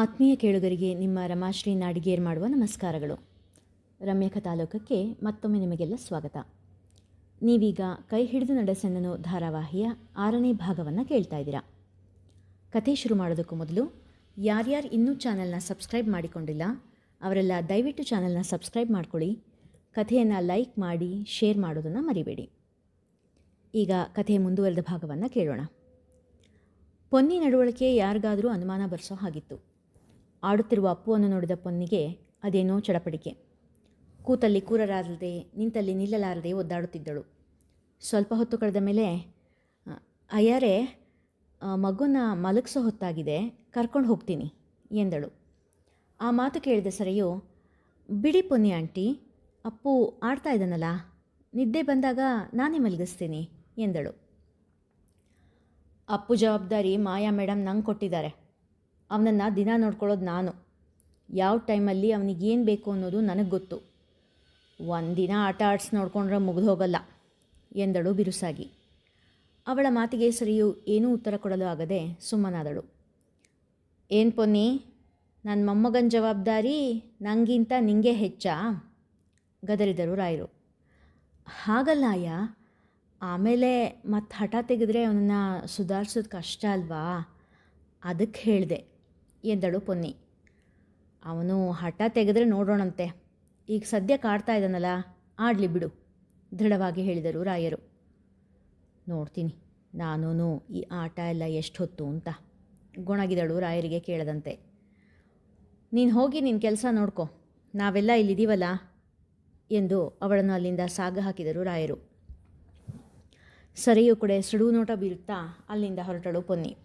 ಆತ್ಮೀಯ ಕೇಳುಗರಿಗೆ ನಿಮ್ಮ ರಮಾಶ್ರೀ ನಾಡಿಗೇರ್ ಮಾಡುವ ನಮಸ್ಕಾರಗಳು. ರಮ್ಯಕ ತಾಲೂಕಕ್ಕೆ ಮತ್ತೊಮ್ಮೆ ನಿಮಗೆಲ್ಲ ಸ್ವಾಗತ. ನೀವೀಗ ಕೈ ಹಿಡಿದು ನಡೆಸೆನ್ನನು ಧಾರಾವಾಹಿಯ ಆರನೇ ಭಾಗವನ್ನು ಕೇಳ್ತಾ ಇದ್ದೀರಾ. ಕಥೆ ಶುರು ಮಾಡೋದಕ್ಕೂ ಮೊದಲು ಯಾರ್ಯಾರು ಇನ್ನೂ ಚಾನಲ್ನ ಸಬ್ಸ್ಕ್ರೈಬ್ ಮಾಡಿಕೊಂಡಿಲ್ಲ, ಅವರೆಲ್ಲ ದಯವಿಟ್ಟು ಚಾನಲ್ನ ಸಬ್ಸ್ಕ್ರೈಬ್ ಮಾಡ್ಕೊಳ್ಳಿ, ಕಥೆಯನ್ನು ಲೈಕ್ ಮಾಡಿ, ಶೇರ್ ಮಾಡೋದನ್ನು ಮರಿಬೇಡಿ. ಈಗ ಕಥೆ ಮುಂದುವರೆದ ಭಾಗವನ್ನು ಕೇಳೋಣ. ಪೊನ್ನಿ ನಡವಳಿಕೆ ಯಾರಿಗಾದರೂ ಅನುಮಾನ ಬರೆಸೋ ಹಾಗಿತ್ತು. ಆಡುತ್ತಿರುವ ಅಪ್ಪುವನ್ನು ನೋಡಿದ ಪೊನ್ನಿಗೆ ಅದೇನೋ ಚಡಪಡಿಕೆ. ಕೂತಲ್ಲಿ ಕೂರಲಾರದೆ, ನಿಂತಲ್ಲಿ ನಿಲ್ಲಲಾರದೆ ಒದ್ದಾಡುತ್ತಿದ್ದಳು. ಸ್ವಲ್ಪ ಹೊತ್ತು ಕಳೆದ ಮೇಲೆ, ಅಯ್ಯಾರೆ ಮಗುನ ಮಲಗಿಸೋ ಹೊತ್ತಾಗಿದೆ, ಕರ್ಕೊಂಡು ಹೋಗ್ತೀನಿ ಎಂದಳು. ಆ ಮಾತು ಕೇಳಿದ ಸರಿಯು, ಬಿಡಿ ಪೊನ್ನಿ ಆಂಟಿ, ಅಪ್ಪು ಆಡ್ತಾ ಇದ್ದಾನಲ್ಲ, ನಿದ್ದೆ ಬಂದಾಗ ನಾನೇ ಮಲಗಿಸ್ತೀನಿ, ಎಂದಳು. ಅಪ್ಪು ಜವಾಬ್ದಾರಿ ಮಾಯಾ ಮೇಡಮ್ ನಂಗೆ ಕೊಟ್ಟಿದ್ದಾರೆ. ಅವನನ್ನು ದಿನ ನೋಡ್ಕೊಳ್ಳೋದು ನಾನು. ಯಾವ ಟೈಮಲ್ಲಿ ಏನು ಬೇಕು ಅನ್ನೋದು ನನಗೆ ಗೊತ್ತು. ಒಂದಿನ ಆಟ ಆಡಿಸಿ ನೋಡ್ಕೊಂಡ್ರೆ ಮುಗಿದು ಹೋಗಲ್ಲ, ಎಂದಳು ಬಿರುಸಾಗಿ. ಅವಳ ಮಾತಿಗೆ ಸರಿಯು ಏನೂ ಉತ್ತರ ಕೊಡಲು ಆಗದೆ ಸುಮ್ಮನಾದಳು. ಏನು ಪೊನ್ನಿ ನನ್ನ ಮೊಮ್ಮಗನ ಜವಾಬ್ದಾರಿ ನನಗಿಂತ ನಿಂಗೆ ಹೆಚ್ಚಾ? ಗದರಿದರು ರಾಯರು. ಹಾಗಲ್ಲ ಅಯ್ಯ, ಆಮೇಲೆ ಮತ್ತೆ ಹಠ ತೆಗೆದ್ರೆ ಅವನನ್ನು ಸುಧಾರಿಸೋದು ಕಷ್ಟ ಅಲ್ವಾ? ಅದಕ್ಕೆ ಹೇಳಿದೆ. ಎಂದಳು ಪೊನ್ನಿ. ಅವನು ಹಠ ತೆಗೆದ್ರೆ ನೋಡೋಣಂತೆ. ಈಗ ಸದ್ಯ ಕಾಡ್ತಾ ಇದ್ದಾನಲ್ಲ, ಆಡಲಿ ಬಿಡು, ದೃಢವಾಗಿ ಹೇಳಿದರು ರಾಯರು. ನೋಡ್ತೀನಿ ನಾನೂ ಈ ಆಟ ಎಲ್ಲ ಎಷ್ಟು ಹೊತ್ತು ಅಂತ ಗೊಣಗಿದಳು ರಾಯರಿಗೆ ಕೇಳದಂತೆ. ನೀನು ಹೋಗಿ ನಿನ್ನ ಕೆಲಸ ನೋಡ್ಕೊ, ನಾವೆಲ್ಲ ಇಲ್ಲಿದ್ದೀವಲ್ಲ ಎಂದು ಅವಳನ್ನು ಅಲ್ಲಿಂದ ಸಾಗ ಹಾಕಿದರು ರಾಯರು. ಸರಿಯು ಕಡೆ ಸುಡು ನೋಟ ಬೀರುತ್ತಾ ಅಲ್ಲಿಂದ ಹೊರಟಳು ಪೊನ್ನಿ.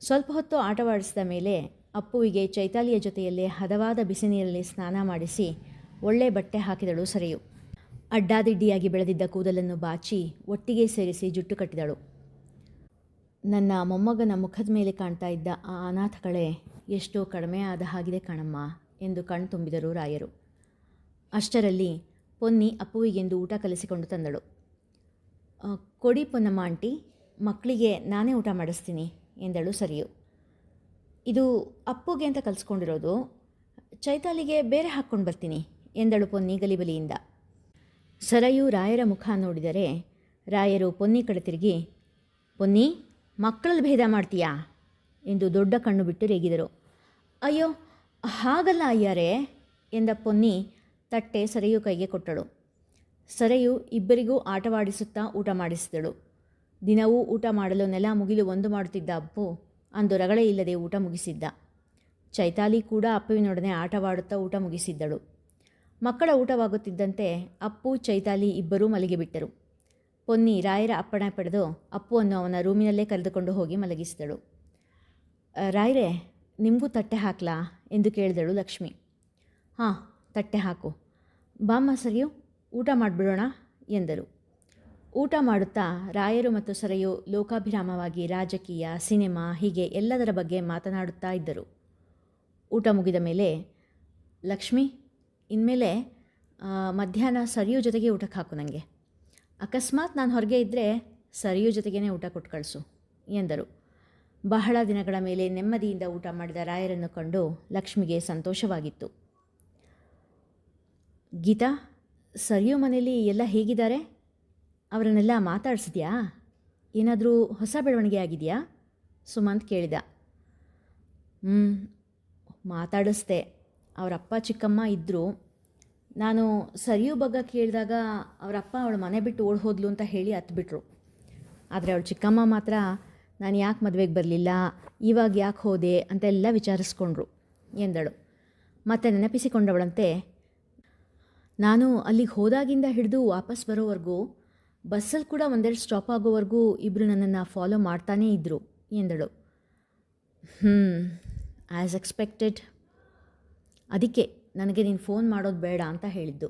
ಸ್ವಲ್ಪ ಹೊತ್ತು ಆಟವಾಡಿಸಿದ ಮೇಲೆ ಅಪ್ಪುವಿಗೆ ಚೈತಾಲಿಯ ಜೊತೆಯಲ್ಲೇ ಹದವಾದ ಬಿಸಿ ನೀರಲ್ಲಿ ಸ್ನಾನ ಮಾಡಿಸಿ ಒಳ್ಳೆ ಬಟ್ಟೆ ಹಾಕಿದಳು ಸರಿಯು. ಅಡ್ಡಾದಿಡ್ಡಿಯಾಗಿ ಬೆಳೆದಿದ್ದ ಕೂದಲನ್ನು ಬಾಚಿ ಒಟ್ಟಿಗೆ ಸೇರಿಸಿ ಜುಟ್ಟು ಕಟ್ಟಿದಳು. ನನ್ನ ಮೊಮ್ಮಗನ ಮುಖದ ಮೇಲೆ ಕಾಣ್ತಾ ಇದ್ದ ಆ ಅನಾಥಗಳೇ ಎಷ್ಟೋ ಕಡಿಮೆ ಆದ ಹಾಗಿದೆ ಕಣಮ್ಮ ಎಂದು ಕಣ್ ತುಂಬಿದರು ರಾಯರು. ಅಷ್ಟರಲ್ಲಿ ಪೊನ್ನಿ ಅಪ್ಪುವಿಗೆಂದು ಊಟ ಕಲಿಸಿಕೊಂಡು ತಂದಳು. "ಆ, ಕೊಡಿ ಪೊನ್ನಮ್ಮ ಆಂಟಿ ಮಕ್ಕಳಿಗೆ ನಾನೇ ಊಟ ಮಾಡಿಸ್ತೀನಿ. ಎಂದಳು ಸರಿಯು. ಇದು ಅಪ್ಪುಗೆ ಅಂತ ಕಲಿಸ್ಕೊಂಡಿರೋದು. ಚೈತಾಲಿಗೆ ಬೇರೆ ಹಾಕ್ಕೊಂಡು ಬರ್ತೀನಿ ಎಂದಳು ಪೊನ್ನಿ ಗಲಿಬಲಿಯಿಂದ. ಸರಯು ರಾಯರ ಮುಖ ನೋಡಿದರೆ ರಾಯರು ಪೊನ್ನಿ ಕಡೆ ತಿರುಗಿ, ಪೊನ್ನಿ, ಮಕ್ಕಳಲ್ಲಿ ಭೇದ ಮಾಡ್ತೀಯಾ? ಎಂದು ದೊಡ್ಡ ಕಣ್ಣು ಬಿಟ್ಟು ರೇಗಿದರು. ಅಯ್ಯೋ, ಹಾಗಲ್ಲ ಅಯ್ಯಾರೆ? ಎಂದ ಪೊನ್ನಿ ತಟ್ಟೆ ಸರಯು ಕೈಗೆ ಕೊಟ್ಟಳು. ಸರಯು ಇಬ್ಬರಿಗೂ ಆಟವಾಡಿಸುತ್ತಾ ಊಟ ಮಾಡಿಸಿದಳು. ದಿನವೂ ಊಟ ಮಾಡಲು ನೆಲ ಮುಗಿಲು ಒಂದು ಮಾಡುತ್ತಿದ್ದ ಅಪ್ಪು ಅಂದು ರಗಳೆ ಇಲ್ಲದೆ ಊಟ ಮುಗಿಸಿದ್ದ. ಚೈತಾಲಿ ಕೂಡ ಅಪ್ಪುವಿನೊಡನೆ ಆಟವಾಡುತ್ತಾ ಊಟ ಮುಗಿಸಿದ್ದಳು. ಮಕ್ಕಳ ಊಟವಾಗುತ್ತಿದ್ದಂತೆ ಅಪ್ಪು ಚೈತಾಲಿ ಇಬ್ಬರೂ ಮಲಗಿಬಿಟ್ಟರು ಪೊನ್ನಿ ರಾಯರ ಅಪ್ಪಣೆ ಪಡೆದು ಅಪ್ಪುವನ್ನು ಅವನ ರೂಮಿನಲ್ಲೇ ಕರೆದುಕೊಂಡು ಹೋಗಿ ಮಲಗಿಸಿದಳು. "ಆ, ರಾಯರೇ ನಿಮಗೂ ತಟ್ಟೆ ಹಾಕ್ಲಾ ಎಂದು ಕೇಳಿದಳು ಲಕ್ಷ್ಮಿ. ಹಾಂ ತಟ್ಟೆ ಹಾಕು. ಬಾಮ್ಮ ಸರಿಯು? ಊಟ ಮಾಡಿಬಿಡೋಣ ಎಂದರು. ಊಟ ಮಾಡುತ್ತಾ ರಾಯರು ಮತ್ತು ಸರೆಯು ಲೋಕಾಭಿರಾಮವಾಗಿ ರಾಜಕೀಯ, ಸಿನಿಮಾ, ಹೀಗೆ ಎಲ್ಲದರ ಬಗ್ಗೆ ಮಾತನಾಡುತ್ತಾ ಇದ್ದರು. ಊಟ ಮುಗಿದ ಮೇಲೆ, ಲಕ್ಷ್ಮಿ, ಇನ್ಮೇಲೆ ಮಧ್ಯಾಹ್ನ ಸರಿಯು ಜೊತೆಗೆ ಊಟಕ್ಕೆ ಹಾಕು ನನಗೆ ಅಕಸ್ಮಾತ್ ನಾನು ಹೊರಗೆ ಇದ್ದರೆ ಸರಿಯು ಜೊತೆಗೇ ಊಟ ಕೊಟ್ಟು ಕಳಿಸು, ಎಂದರು. ಬಹಳ ದಿನಗಳ ಮೇಲೆ ನೆಮ್ಮದಿಯಿಂದ ಊಟ ಮಾಡಿದ ರಾಯರನ್ನು ಕಂಡು ಲಕ್ಷ್ಮಿಗೆ ಸಂತೋಷವಾಗಿತ್ತು. ಗೀತಾ, ಸರಿಯು ಮನೆಯಲ್ಲಿ ಎಲ್ಲ ಹೇಗಿದ್ದಾರೆ? ಅವರನ್ನೆಲ್ಲ ಮಾತಾಡಿಸಿದ್ಯಾ? ಏನಾದರೂ ಹೊಸ ಬೆಳವಣಿಗೆ ಆಗಿದೆಯಾ? ಸುಮಂತ್ ಕೇಳಿದ. ಹ್ಞೂ ಮಾತಾಡಿಸ್ದೆ. ಅವರಪ್ಪ ಚಿಕ್ಕಮ್ಮ ಇದ್ದರು ನಾನು ಸರಿಯು ಬಗ್ಗೆ ಕೇಳಿದಾಗ ಅವರಪ್ಪ ಅವಳು ಮನೆ ಬಿಟ್ಟು ಓಡ್ ಹೋದ್ಲು ಅಂತ ಹೇಳಿ ಹತ್ಬಿಟ್ರು. ಆದರೆ ಅವಳು ಚಿಕ್ಕಮ್ಮ ಮಾತ್ರ, ನಾನು ಯಾಕೆ ಮದುವೆಗೆ ಬರಲಿಲ್ಲ? ಇವಾಗ ಯಾಕೆ ಹೋದೆ? ಅಂತೆಲ್ಲ ವಿಚಾರಿಸ್ಕೊಂಡ್ರು ಎಂದಳು. ಮತ್ತೆ ನೆನಪಿಸಿಕೊಂಡವಳಂತೆ, ನಾನು ಅಲ್ಲಿಗೆ ಹೋದಾಗಿಂದ ಹಿಡಿದು ವಾಪಸ್ ಬರೋವರೆಗೂ ಬಸ್ಸಲ್ಲಿ ಕೂಡ ಒಂದೆರಡು ಸ್ಟಾಪ್ ಆಗೋವರೆಗೂ ಇಬ್ಬರು ನನ್ನನ್ನು ಫಾಲೋ ಮಾಡ್ತಾನೇ ಇದ್ದರು ಎಂದಳು. ಹ್ಞೂ ಆ್ಯಸ್ ಎಕ್ಸ್ಪೆಕ್ಟೆಡ್ ಅದಕ್ಕೆ ನನಗೆ ನೀನು ಫೋನ್ ಮಾಡೋದು ಬೇಡ ಅಂತ ಹೇಳಿದ್ದು,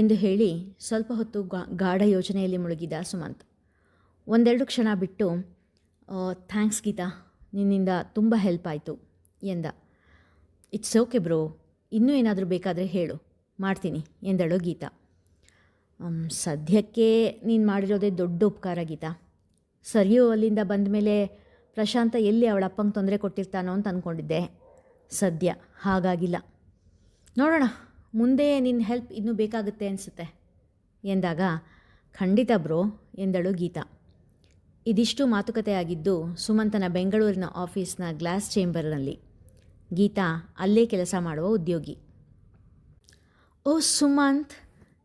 ಎಂದು ಹೇಳಿ ಸ್ವಲ್ಪ ಹೊತ್ತು ಗಾಢ ಯೋಜನೆಯಲ್ಲಿ ಮುಳುಗಿದ ಸುಮಂತ್. ಒಂದೆರಡು ಕ್ಷಣ ಬಿಟ್ಟು ಥ್ಯಾಂಕ್ಸ್ ಗೀತಾ, ನಿನ್ನಿಂದ ತುಂಬ ಹೆಲ್ಪ್ ಆಯಿತು, ಎಂದ. ಇಟ್ಸ್ ಓಕೆ ಬ್ರೋ ಇನ್ನೂ ಏನಾದರೂ ಬೇಕಾದರೆ ಹೇಳು, ಮಾಡ್ತೀನಿ, ಎಂದಳು ಗೀತಾ. ಸದ್ಯಕ್ಕೆ ನೀನು ಮಾಡಿರೋದೇ ದೊಡ್ಡ ಉಪಕಾರ ಗೀತಾ. ಸರಿಯೋ ಅಲ್ಲಿಂದ ಬಂದ ಮೇಲೆ ಪ್ರಶಾಂತ ಎಲ್ಲಿ ಅವಳ ಅಪ್ಪಂಗೆ ತೊಂದರೆ ಕೊಟ್ಟಿರ್ತಾನೋ ಅಂತ ಅಂದ್ಕೊಂಡಿದ್ದೆ ಸದ್ಯ ಹಾಗಾಗಿಲ್ಲ. ನೋಡೋಣ, ಮುಂದೆ ನಿನ್ನ ಹೆಲ್ಪ್ ಇನ್ನೂ ಬೇಕಾಗುತ್ತೆ ಅನಿಸುತ್ತೆ, ಎಂದಾಗ ಖಂಡಿತ ಬ್ರೋ, ಎಂದಳು ಗೀತಾ. ಇದಿಷ್ಟು ಮಾತುಕತೆ ಆಗಿದ್ದು ಸುಮಂತನ ಬೆಂಗಳೂರಿನ ಆಫೀಸ್ನ ಗ್ಲಾಸ್ ಚೇಂಬರ್ನಲ್ಲಿ. ಗೀತಾ ಅಲ್ಲೇ ಕೆಲಸ ಮಾಡುವ ಉದ್ಯೋಗಿ. ಓ ಸುಮಂತ್!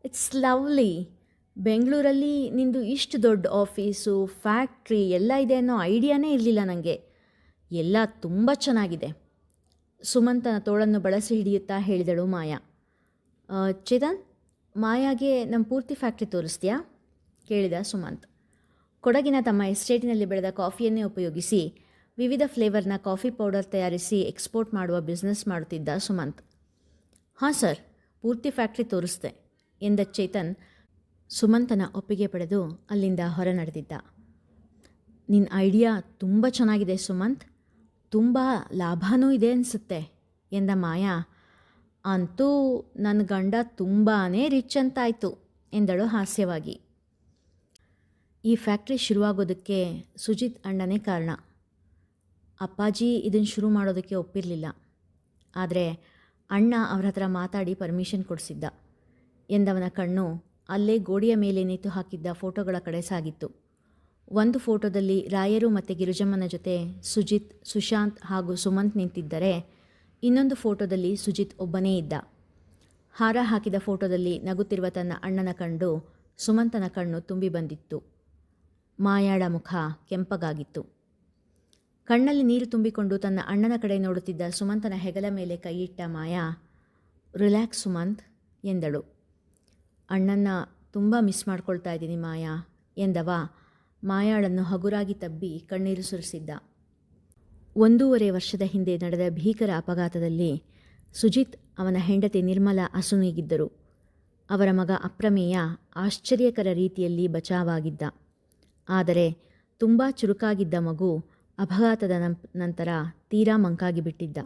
ಇಟ್ಸ್ ಲವ್ಲಿ ಬೆಂಗಳೂರಲ್ಲಿ ನಿಂದು ಇಷ್ಟು ದೊಡ್ಡ ಆಫೀಸು ಫ್ಯಾಕ್ಟ್ರಿ ಎಲ್ಲ ಇದೆ ಅನ್ನೋ ಐಡಿಯಾನೇ ಇರಲಿಲ್ಲ ನನಗೆ ಎಲ್ಲ ತುಂಬ ಚೆನ್ನಾಗಿದೆ. ಸುಮಂತನ ತೋಳನ್ನು ಬಳಸಿ ಹಿಡಿಯುತ್ತಾ ಹೇಳಿದಳು ಮಾಯಾ. "ಆ, ಚೇತನ್ ಮಾಯಾಗೆ ನಮ್ಮ ಪೂರ್ತಿ ಫ್ಯಾಕ್ಟ್ರಿ ತೋರಿಸ್ತೀಯಾ? ಕೇಳಿದ ಸುಮಂತ್. ಕೊಡಗಿನ ತಮ್ಮ ಎಸ್ಟೇಟಿನಲ್ಲಿ ಬೆಳೆದ ಕಾಫಿಯನ್ನೇ ಉಪಯೋಗಿಸಿ ವಿವಿಧ ಫ್ಲೇವರ್ನ ಕಾಫಿ ಪೌಡರ್ ತಯಾರಿಸಿ ಎಕ್ಸ್ಪೋರ್ಟ್ ಮಾಡುವ ಬಿಸ್ನೆಸ್ ಮಾಡುತ್ತಿದ್ದ ಸುಮಂತ್. ಹಾಂ ಸರ್ ಪೂರ್ತಿ ಫ್ಯಾಕ್ಟ್ರಿ ತೋರಿಸ್ದೆ. ಎಂದ ಚೇತನ್ ಸುಮಂತನ ಒಪ್ಪಿಗೆ ಪಡೆದು ಅಲ್ಲಿಂದ ಹೊರ ನಡೆದಿದ್ದ ನಿನ್ನ ಐಡಿಯಾ ತುಂಬ ಚೆನ್ನಾಗಿದೆ ಸುಮಂತ್. ತುಂಬ ಲಾಭನೂ ಇದೆ ಅನಿಸುತ್ತೆ ಎಂದ ಮಾಯಾ. ಅಂತೂ ನನ್ನ ಗಂಡ ತುಂಬಾ ರಿಚ್ ಅಂತಾಯಿತು ಎಂದಳು ಹಾಸ್ಯವಾಗಿ. ಈ ಫ್ಯಾಕ್ಟ್ರಿ ಶುರುವಾಗೋದಕ್ಕೆ ಸುಜಿತ್ ಅಣ್ಣನೇ ಕಾರಣ. ಅಪ್ಪಾಜಿ ಇದನ್ನು ಶುರು ಮಾಡೋದಕ್ಕೆ ಒಪ್ಪಿರಲಿಲ್ಲ. ಆದರೆ ಅಣ್ಣ ಅವ್ರ ಹತ್ರ ಮಾತಾಡಿ ಪರ್ಮಿಷನ್ ಕೊಡಿಸಿದ್ದ. ಎಂದವನ ಕಣ್ಣು ಅಲ್ಲೇ ಗೋಡೆಯ ಮೇಲೆ ನೇತು ಹಾಕಿದ್ದ ಫೋಟೋಗಳ ಕಡೆ ಸಾಗಿತ್ತು. ಒಂದು ಫೋಟೋದಲ್ಲಿ ರಾಯರು ಮತ್ತು ಗಿರಿಜಮ್ಮನ ಜೊತೆ ಸುಜಿತ್, ಸುಶಾಂತ್ ಹಾಗೂ ಸುಮಂತ್ ನಿಂತಿದ್ದರೆ ಇನ್ನೊಂದು ಫೋಟೋದಲ್ಲಿ ಸುಜಿತ್ ಒಬ್ಬನೇ ಇದ್ದ. ಹಾರ ಹಾಕಿದ ಫೋಟೋದಲ್ಲಿ ನಗುತ್ತಿರುವ ತನ್ನ ಅಣ್ಣನ ಕಂಡು ಸುಮಂತನ ಕಣ್ಣು ತುಂಬಿ ಬಂದಿತ್ತು. ಮಾಯಾಳ ಮುಖ ಕೆಂಪಗಾಗಿತ್ತು. ಕಣ್ಣಲ್ಲಿ ನೀರು ತುಂಬಿಕೊಂಡು ತನ್ನ ಅಣ್ಣನ ಕಡೆ ನೋಡುತ್ತಿದ್ದ ಸುಮಂತನ ಹೆಗಲ ಮೇಲೆ ಕೈಯಿಟ್ಟ ಮಾಯಾ, ರಿಲ್ಯಾಕ್ಸ್ ಸುಮಂತ್ ಎಂದಳು. ಅಣ್ಣನ್ನ ತುಂಬ ಮಿಸ್ ಮಾಡ್ಕೊಳ್ತಾ ಇದ್ದೀನಿ ಮಾಯಾ, ಎಂದವ. ಮಾಯಾಳನ್ನು ಹಗುರಾಗಿ ತಬ್ಬಿ ಕಣ್ಣೀರು ಸುರಿಸಿದ್ದ. ಒಂದೂವರೆ ವರ್ಷದ ಹಿಂದೆ ನಡೆದ ಭೀಕರ ಅಪಘಾತದಲ್ಲಿ ಸುಜಿತ್ ಅವನ ಹೆಂಡತಿ ನಿರ್ಮಲ ಅಸುನೀಗಿದ್ದರು ಅವರ ಮಗ ಅಪ್ರಮೇಯ ಆಶ್ಚರ್ಯಕರ ರೀತಿಯಲ್ಲಿ ಬಚಾವಾಗಿದ್ದ. ಆದರೆ ತುಂಬ ಚುರುಕಾಗಿದ್ದ ಮಗು ಅಪಘಾತದ ನಂತರ ತೀರಾ ಮಂಕಾಗಿ ಬಿಟ್ಟಿದ್ದ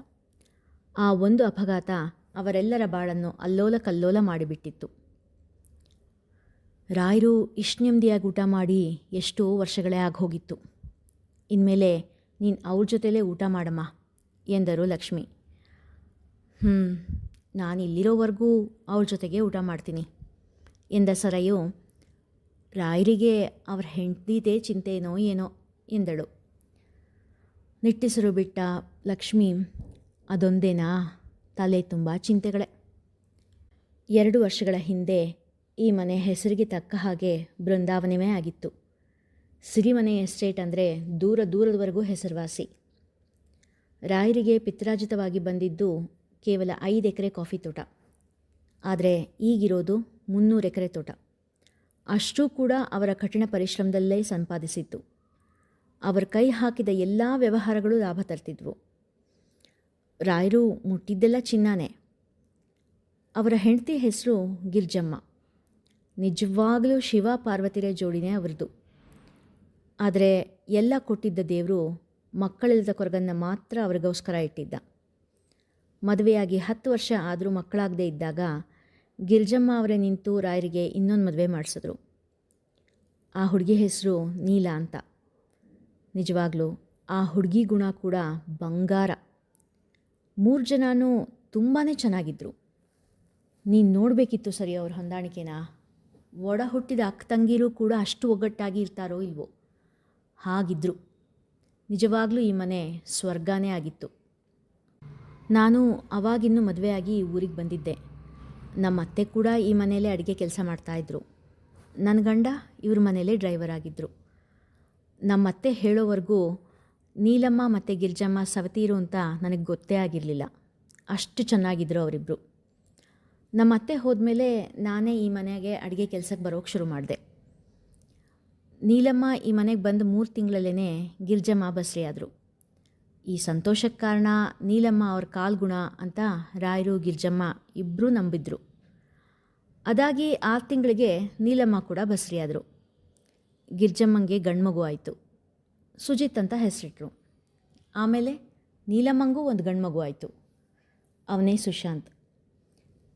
ಆ ಒಂದು ಅಪಘಾತ ಅವರೆಲ್ಲರ ಬಾಳನ್ನು ಅಲ್ಲೋಲ ಕಲ್ಲೋಲ ಮಾಡಿಬಿಟ್ಟಿತ್ತು. ರಾಯರು ಇಷ್ಟು ನೆಮ್ಮದಿಯಾಗಿ ಊಟ ಮಾಡಿ ಎಷ್ಟೋ ವರ್ಷಗಳೇ ಆಗೋಗಿತ್ತು. ಇನ್ಮೇಲೆ ನೀನು ಅವ್ರ ಜೊತೆಲೇ ಊಟ ಮಾಡಮ್ಮ, ಎಂದರು ಲಕ್ಷ್ಮಿ. ಹ್ಞೂ ನಾನು ಇಲ್ಲಿರೋವರೆಗೂ ಅವ್ರ ಜೊತೆಗೆ ಊಟ ಮಾಡ್ತೀನಿ, ಎಂದ ಸರಯು. ರಾಯರಿಗೆ ಅವ್ರ ಹೆಂಡತಿದೇ ಚಿಂತೆನೋ ಏನೋ, ಎಂದಳು. ನಿಟ್ಟಿಸರು ಬಿಟ್ಟ ಲಕ್ಷ್ಮಿ, ಅದೊಂದೇನಾ? ತಲೆ ತುಂಬ ಚಿಂತೆಗಳೇ. ಎರಡು ವರ್ಷಗಳ ಹಿಂದೆ ಈ ಮನೆ ಹೆಸರಿಗೆ ತಕ್ಕ ಹಾಗೆ ಬೃಂದಾವನವೇ ಆಗಿತ್ತು. ಸಿರಿಮನೆ ಎಸ್ಟೇಟ್ ಅಂದರೆ ದೂರ ದೂರದವರೆಗೂ ಹೆಸರುವಾಸಿ. ರಾಯರಿಗೆ ಪಿತ್ರಾಜಿತವಾಗಿ ಬಂದಿದ್ದು ಕೇವಲ ಐದು ಎಕರೆ ಕಾಫಿ ತೋಟ. ಆದರೆ ಈಗಿರೋದು ಮುನ್ನೂರು ಎಕರೆ ತೋಟ. ಅಷ್ಟೂ ಕೂಡ ಅವರ ಕಠಿಣ ಪರಿಶ್ರಮದಲ್ಲೇ ಸಂಪಾದಿಸಿತ್ತು ಅವರ ಕೈ ಹಾಕಿದ ಎಲ್ಲ ವ್ಯವಹಾರಗಳು ಲಾಭ ತರ್ತಿದ್ವು. ರಾಯರು ಮುಟ್ಟಿದ್ದೆಲ್ಲ ಚಿನ್ನನೇ. ಅವರ ಹೆಂಡತಿ ಹೆಸರು ಗಿರ್ಜಮ್ಮ. ನಿಜವಾಗಲೂ ಶಿವ ಪಾರ್ವತಿರೇ ಜೋಡಿನೇ ಅವ್ರದ್ದು. ಆದರೆ ಎಲ್ಲ ಕೊಟ್ಟಿದ್ದ ದೇವರು ಮಕ್ಕಳಿಲ್ಲದ ಕೊರಗನ್ನು ಮಾತ್ರ ಅವ್ರಿಗೋಸ್ಕರ ಇಟ್ಟಿದ್ದ. ಮದುವೆಯಾಗಿ ಹತ್ತು ವರ್ಷ ಆದರೂ ಮಕ್ಕಳಾಗದೆ ಇದ್ದಾಗ ಗಿರ್ಜಮ್ಮ ಅವರೇ ನಿಂತು ರಾಯರಿಗೆ ಇನ್ನೊಂದು ಮದುವೆ ಮಾಡಿಸಿದ್ರು. ಆ ಹುಡುಗಿ ಹೆಸರು ನೀಲಾ ಅಂತ. ನಿಜವಾಗ್ಲೂ ಆ ಹುಡುಗಿ ಗುಣ ಕೂಡ ಬಂಗಾರ. ಮೂರು ಜನನೂ ತುಂಬಾ ಚೆನ್ನಾಗಿದ್ದರು ನೀನು ನೋಡಬೇಕಿತ್ತು ಸರಿ ಅವ್ರ ಹೊಂದಾಣಿಕೆನ. ಒಡ ಹುಟ್ಟಿದ ಅಕ್ಕ ತಂಗಿರು ಕೂಡ ಅಷ್ಟು ಒಗ್ಗಟ್ಟಾಗಿ ಇರ್ತಾರೋ ಇಲ್ವೋ? ಹಾಗಿದ್ರು. ನಿಜವಾಗ್ಲೂ ಈ ಮನೆ ಸ್ವರ್ಗನೇ ಆಗಿತ್ತು. ನಾನು ಅವಾಗಿನ್ನೂ ಮದುವೆಯಾಗಿ ಊರಿಗೆ ಬಂದಿದ್ದೆ. ನಮ್ಮ ಅತ್ತೆ ಕೂಡ ಈ ಮನೆಯಲ್ಲೇ ಅಡುಗೆ ಕೆಲಸ ಮಾಡ್ತಾಯಿದ್ರು ನನ್ನ ಗಂಡ ಇವ್ರ ಮನೆಯಲ್ಲೇ ಡ್ರೈವರ್ ಆಗಿದ್ದರು ನಮ್ಮತ್ತೆ ಹೇಳೋವರೆಗೂ, ನೀಲಮ್ಮ ಮತ್ತು ಗಿರ್ಜಮ್ಮ ಸವತೀರು ಅಂತ ನನಗೆ ಗೊತ್ತೇ ಆಗಿರಲಿಲ್ಲ. ಅಷ್ಟು ಚೆನ್ನಾಗಿದ್ದರು ಅವರಿಬ್ಬರು ನಮ್ಮ ಅತ್ತೆ ಹೋದ್ಮೇಲೆ ನಾನೇ ಈ ಮನೆಗೆ ಅಡುಗೆ ಕೆಲಸಕ್ಕೆ ಬರೋಕ್ಕೆ ಶುರು ಮಾಡಿದೆ. ನೀಲಮ್ಮ ಈ ಮನೆಗೆ ಬಂದು ಮೂರು ತಿಂಗಳಲ್ಲೇ ಗಿರ್ಜಮ್ಮ ಬಸ್ರಿ ಈ ಸಂತೋಷಕ್ಕೆ ಕಾರಣ ನೀಲಮ್ಮ ಅವ್ರ ಕಾಲ್ಗುಣ ಅಂತ ರಾಯರು, ಗಿರ್ಜಮ್ಮ ಇಬ್ಬರೂ ನಂಬಿದ್ರು. ಅದಾಗಿ ಆರು ತಿಂಗಳಿಗೆ ನೀಲಮ್ಮ ಕೂಡ ಬಸ್ರಿಯಾದರು ಗಿರ್ಜಮ್ಮಂಗೆ ಗಂಡ್ಮಗು ಆಯಿತು. ಸುಜಿತ್ ಅಂತ ಹೆಸರಿಟ್ರು. ಆಮೇಲೆ ನೀಲಮ್ಮಂಗೂ ಒಂದು ಗಂಡ್ಮಗು ಆಯಿತು. ಅವನೇ ಸುಶಾಂತ್.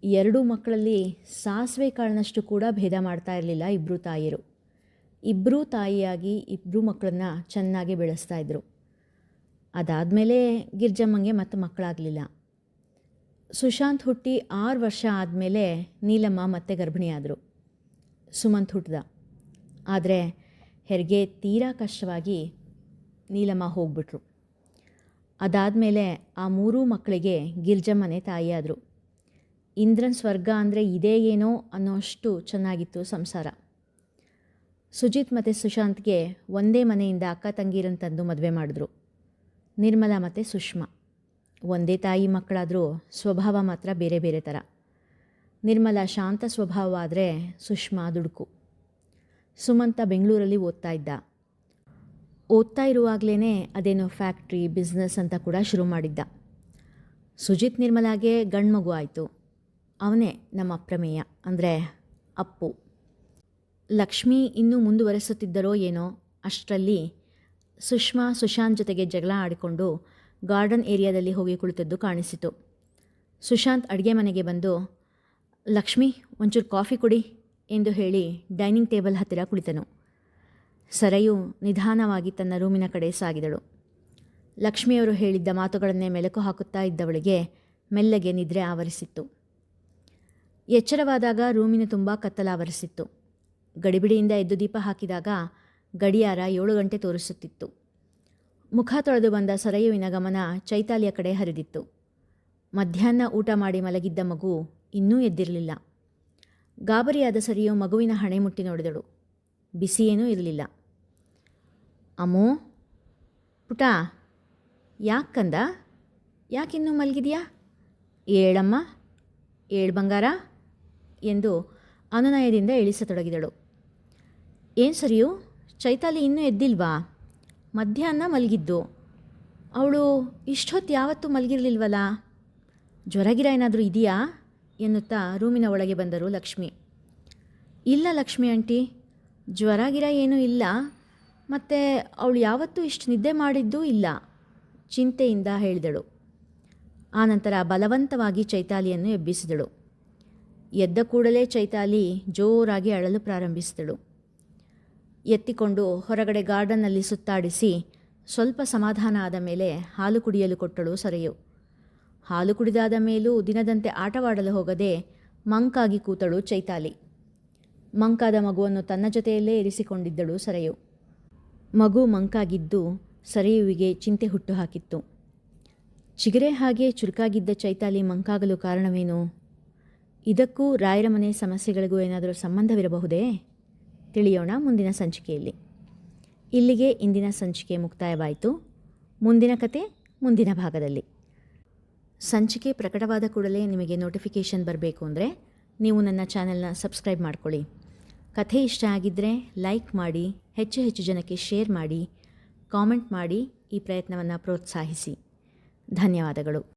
ಎರಡೂ ಮಕ್ಕಳಲ್ಲಿ ಸಾಸಿವೆ ಕಾಳಿನಷ್ಟು ಕೂಡ ಭೇದ ಮಾಡ್ತಾ ಇರಲಿಲ್ಲ ಇಬ್ಬರು ತಾಯಿಯರು. ಇಬ್ಬರೂ ತಾಯಿಯಾಗಿ ಇಬ್ಬರು ಮಕ್ಕಳನ್ನ ಚೆನ್ನಾಗಿ ಬೆಳೆಸ್ತಾ ಇದ್ರು. ಅದಾದಮೇಲೆ ಗಿರ್ಜಮ್ಮಂಗೆ ಮತ್ತೆ ಮಕ್ಕಳಾಗಲಿಲ್ಲ. ಸುಶಾಂತ್ ಹುಟ್ಟಿ ಆರು ವರ್ಷ ಆದಮೇಲೆ ನೀಲಮ್ಮ ಮತ್ತೆ ಗರ್ಭಿಣಿಯಾದರು. ಸುಮಂತ್ ಹುಟ್ಟಿದ ಆದರೆ ಹೆರಿಗೆ ತೀರಾ ಕಷ್ಟವಾಗಿ ನೀಲಮ್ಮ ಹೋಗ್ಬಿಟ್ರು. ಅದಾದಮೇಲೆ ಆ ಮೂರೂ ಮಕ್ಕಳಿಗೆ ಗಿರ್ಜಮ್ಮನೇ ತಾಯಿಯಾದರು. ಇಂದ್ರನ್ ಸ್ವರ್ಗ ಅಂದರೆ ಇದೇ ಏನೋ ಅನ್ನೋಷ್ಟು ಚೆನ್ನಾಗಿತ್ತು ಸಂಸಾರ. ಸುಜಿತ್ ಮತ್ತು ಸುಶಾಂತ್ಗೆ ಒಂದೇ ಮನೆಯಿಂದ ಅಕ್ಕ ತಂಗಿರನ್ನು ತಂದು ಮದುವೆ ಮಾಡಿದ್ರು. ನಿರ್ಮಲಾ ಮತ್ತು ಸುಷ್ಮಾ. ಒಂದೇ ತಾಯಿ ಮಕ್ಕಳಾದರೂ ಸ್ವಭಾವ ಮಾತ್ರ ಬೇರೆ ಬೇರೆ ಥರ ನಿರ್ಮಲಾ ಶಾಂತ ಸ್ವಭಾವ ಆದರೆ ಸುಷ್ಮಾ ದುಡುಕು. ಸುಮಂತ ಬೆಂಗಳೂರಲ್ಲಿ ಓದ್ತಾ ಇದ್ದ. ಓದ್ತಾ ಇರುವಾಗಲೇ ಅದೇನೋ ಫ್ಯಾಕ್ಟ್ರಿ, ಬಿಸ್ನೆಸ್ ಅಂತ ಕೂಡ ಶುರು ಮಾಡಿದ್ದ. ಸುಜಿತ್ ನಿರ್ಮಲಾಗೆ ಗಂಡು ಮಗು ಆಯಿತು. ಅವನೇ ನಮ್ಮ ಅಪ್ರಮೇಯ ಅಂದರೆ ಅಪ್ಪು. ಲಕ್ಷ್ಮಿ ಇನ್ನೂ ಮುಂದುವರೆಸುತ್ತಿದ್ದರೋ ಏನೋ ಅಷ್ಟರಲ್ಲಿ ಸುಷ್ಮಾ, ಸುಶಾಂತ್ ಜೊತೆಗೆ ಜಗಳ ಆಡಿಕೊಂಡು ಗಾರ್ಡನ್ ಏರಿಯಾದಲ್ಲಿ ಹೋಗಿ ಕುಳಿತದ್ದು ಕಾಣಿಸಿತು. ಸುಶಾಂತ್ ಅಡುಗೆ ಮನೆಗೆ ಬಂದು, ಲಕ್ಷ್ಮಿ, ಒಂಚೂರು ಕಾಫಿ ಕೊಡಿ ಎಂದು ಹೇಳಿ ಡೈನಿಂಗ್ ಟೇಬಲ್ ಹತ್ತಿರ ಕುಳಿತನು. ಸರಯು ನಿಧಾನವಾಗಿ ತನ್ನ ರೂಮಿನ ಕಡೆ ಸಾಗಿದಳು. ಲಕ್ಷ್ಮಿಯವರು ಹೇಳಿದ್ದ ಮಾತುಗಳನ್ನೇ ಮೆಲುಕು ಹಾಕುತ್ತಾ ಇದ್ದವಳಿಗೆ ಮೆಲ್ಲಗೆ ನಿದ್ರೆ ಆವರಿಸಿತ್ತು. ಎಚ್ಚರವಾದಾಗ ರೂಮಿನ ತುಂಬ ಕತ್ತಲಾವರಿಸಿತ್ತು. ಗಡಿಬಿಡಿಯಿಂದ ಎದ್ದು ದೀಪ ಹಾಕಿದಾಗ ಗಡಿಯಾರ ಏಳು ಗಂಟೆ ತೋರಿಸುತ್ತಿತ್ತು. ಮುಖ ತೊಳೆದು ಬಂದ ಸರಯುವಿನ ಗಮನ ಚೈತಾಲಿಯ ಕಡೆ ಹರಿದಿತ್ತು. ಮಧ್ಯಾಹ್ನ ಊಟ ಮಾಡಿ ಮಲಗಿದ್ದ ಮಗು ಇನ್ನೂ ಎದ್ದಿರಲಿಲ್ಲ. ಗಾಬರಿಯಾದ ಸರಿಯು ಮಗುವಿನ ಹಣೆ ಮುಟ್ಟಿ ನೋಡಿದಳು. ಏನೂ ಇರಲಿಲ್ಲ. ಅಮ್ಮೋ, ಪುಟ ಯಾಕಂದ ಯಾಕಿನ್ನೂ ಮಲಗಿದೆಯಾ? ಏಳಮ್ಮ, ಏಳು ಬಂಗಾರ? ಎಂದು ಅನುನಯದಿಂದ ಇಳಿಸತೊಡಗಿದಳು. ಏನು ಸರಿಯು? ಚೈತಾಲಿ ಇನ್ನೂ ಎದ್ದಿಲ್ವಾ? ಮಧ್ಯಾಹ್ನ ಮಲಗಿದ್ದು. ಅವಳು ಇಷ್ಟೊತ್ತು ಯಾವತ್ತೂ ಮಲಗಿರಲಿಲ್ವಲ್ಲ ಜ್ವರಗಿರ ಏನಾದರೂ ಇದೆಯಾ? ಎನ್ನುತ್ತಾ ರೂಮಿನ ಒಳಗೆ ಬಂದರು ಲಕ್ಷ್ಮಿ. ಇಲ್ಲ ಲಕ್ಷ್ಮಿ ಆಂಟಿ, ಜ್ವರಗಿರ ಏನೂ ಇಲ್ಲ. ಮತ್ತು ಅವಳು ಯಾವತ್ತೂ ಇಷ್ಟು ನಿದ್ದೆ ಮಾಡಿದ್ದೂ ಇಲ್ಲ, ಚಿಂತೆಯಿಂದ ಹೇಳಿದಳು. ಆನಂತರ ಬಲವಂತವಾಗಿ ಚೈತಾಲಿಯನ್ನು ಎಬ್ಬಿಸಿದಳು. ಎದ್ದ ಕೂಡಲೇ ಚೈತಾಲಿ ಜೋರಾಗಿ ಅಳಲು ಪ್ರಾರಂಭಿಸಿದಳು. ಎತ್ತಿಕೊಂಡು ಹೊರಗಡೆ ಗಾರ್ಡನ್ನಲ್ಲಿ ಸುತ್ತಾಡಿಸಿ ಸ್ವಲ್ಪ ಸಮಾಧಾನ ಆದ ಮೇಲೆ ಹಾಲು ಕುಡಿಯಲು ಕೊಟ್ಟಳು ಸರೆಯು. ಹಾಲು ಕುಡಿದಾದ ಮೇಲೂ ದಿನದಂತೆ ಆಟವಾಡಲು ಹೋಗದೆ ಮಂಕಾಗಿ ಕೂತಳು ಚೈತಾಲಿ. ಮಂಕಾದ ಮಗುವನ್ನು ತನ್ನ ಜೊತೆಯಲ್ಲೇ ಇರಿಸಿಕೊಂಡಿದ್ದಳು ಸರೆಯು. ಮಗು ಮಂಕಾಗಿದ್ದು ಸರೆಯುವಿಗೆ ಚಿಂತೆ ಹುಟ್ಟು ಹಾಕಿತ್ತು. ಚಿಗರೆ ಹಾಗೆ ಚುರುಕಾಗಿದ್ದ ಚೈತಾಲಿ ಮಂಕಾಗಲು ಕಾರಣವೇನು? ಇದಕ್ಕೂ ರಾಯರ ಮನೆ ಸಮಸ್ಯೆಗಳಿಗೂ ಏನಾದರೂ ಸಂಬಂಧವಿರಬಹುದೇ? ತಿಳಿಯೋಣ ಮುಂದಿನ ಸಂಚಿಕೆಯಲ್ಲಿ. ಇಲ್ಲಿಗೆ ಇಂದಿನ ಸಂಚಿಕೆ ಮುಕ್ತಾಯವಾಯಿತು. ಮುಂದಿನ ಕತೆ ಮುಂದಿನ ಭಾಗದಲ್ಲಿ. ಸಂಚಿಕೆ ಪ್ರಕಟವಾದ ಕೂಡಲೇ ನಿಮಗೆ ನೋಟಿಫಿಕೇಷನ್ ಬರಬೇಕು ಅಂದರೆ ನೀವು ನನ್ನ ಚಾನೆಲ್ನ ಸಬ್ಸ್ಕ್ರೈಬ್ ಮಾಡ್ಕೊಳ್ಳಿ. ಕಥೆ ಇಷ್ಟ ಆಗಿದ್ದರೆ ಲೈಕ್ ಮಾಡಿ, ಹೆಚ್ಚು ಹೆಚ್ಚು ಜನಕ್ಕೆ ಶೇರ್ ಮಾಡಿ, ಕಾಮೆಂಟ್ ಮಾಡಿ ಈ ಪ್ರಯತ್ನವನ್ನು ಪ್ರೋತ್ಸಾಹಿಸಿ. ಧನ್ಯವಾದಗಳು.